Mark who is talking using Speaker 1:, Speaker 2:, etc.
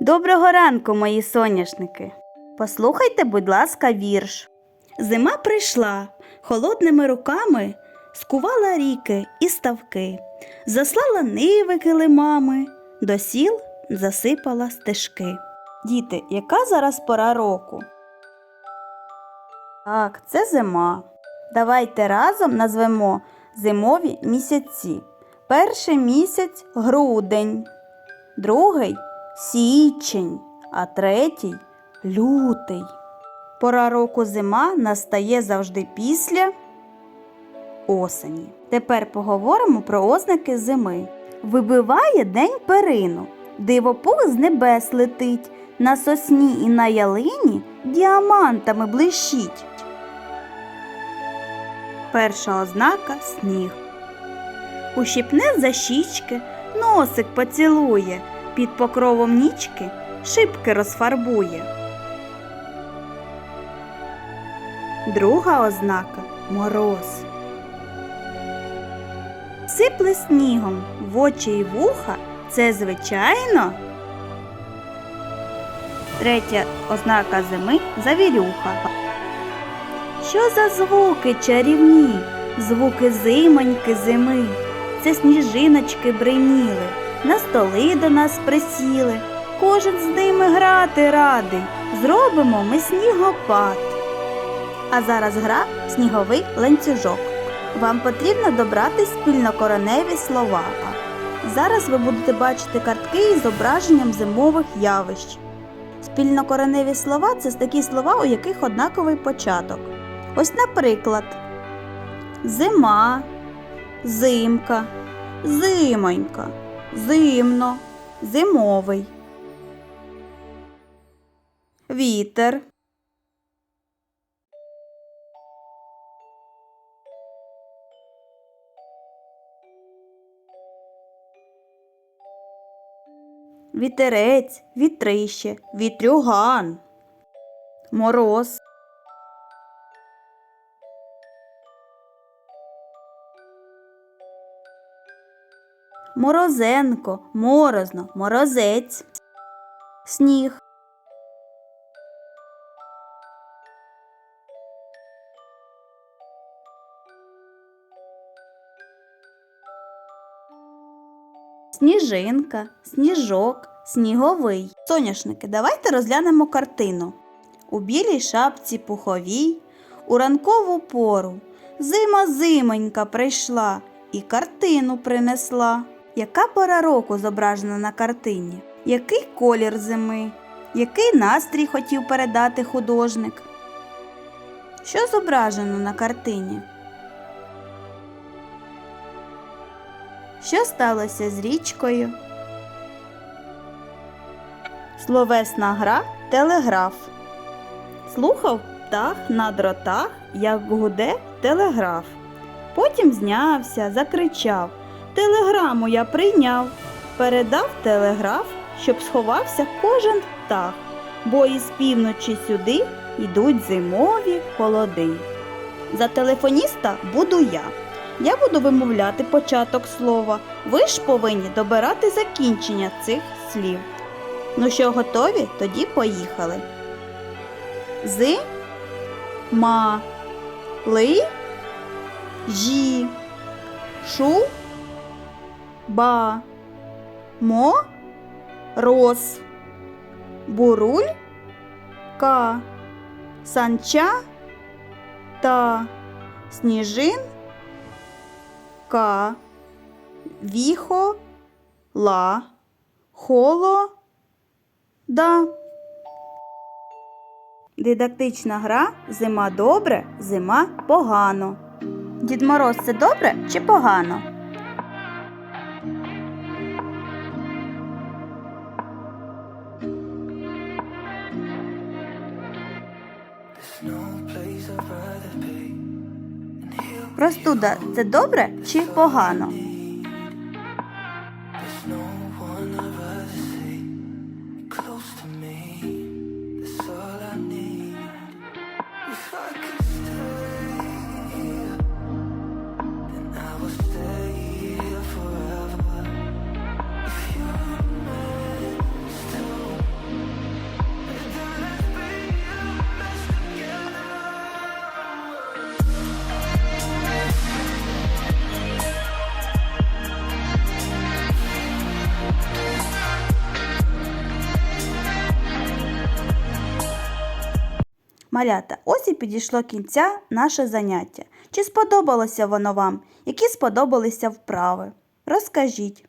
Speaker 1: Доброго ранку, мої соняшники. Послухайте, будь ласка, вірш. Зима прийшла, холодними руками скувала ріки і ставки, заслала ниви килимами, до сіл засипала стежки. Діти, яка зараз пора року? Так, це зима. Давайте разом назвемо зимові місяці. Перший місяць грудень, другий січень, а третій лютий. Пора року зима настає завжди після осені. Тепер поговоримо про ознаки зими. Вибиває день перину, дивопух з небес летить, на сосні і на ялині діамантами блищить. Перша ознака сніг. Ущипне за щічки, носик поцілує, під покровом нічки шибки розфарбує. Друга ознака мороз. Сипле снігом в очі й вуха це звичайно. Третя ознака зими завірюха. Що за звуки чарівні, звуки зимоньки зими? Це сніжиночки бриніли, на столи до нас присіли. Кожен з ними грати радий. Зробимо ми снігопад. А зараз гра сніговий ланцюжок. Вам потрібно добрати спільнокороневі слова. Зараз ви будете бачити картки із зображенням зимових явищ. Спільнокореневі слова це такі слова, у яких однаковий початок. Ось, наприклад, зима, зимка, зимонька, зимно, зимовий. Вітер. Вітерець, вітрище, вітрюган, мороз. Морозенко, морозно, морозець, сніг. Сніжинка, сніжок, сніговий. Соняшники, давайте розглянемо картину. У білій шапці пуховій, у ранкову пору, зима зимонька прийшла і картину принесла. Яка пора року зображена на картині? Який колір зими? Який настрій хотів передати художник? Що зображено на картині? Що сталося з річкою? Словесна гра телеграф. Слухав птах на дротах, як гуде телеграф. Потім знявся, закричав Телеграму я прийняв. Передав телеграф, щоб сховався кожен птах, бо із півночі сюди йдуть зимові холоди. За телефоніста буду я. Я буду вимовляти початок слова. Ви ж повинні добирати закінчення цих слів. Ну що, готові? Тоді поїхали. З ма ли жі шу ба. Мо. Роз буруль. Ка. Санча. Та. Сніжин. Ка. Віхо. Ла. Холо. Да. Дидактична гра зима добре, зима погано. Дід Мороз це добре чи погано? Простуда це добре чи погано? Close to me. Малята, ось і підійшло кінця наше заняття. Чи сподобалося воно вам? Які сподобалися вправи? Розкажіть.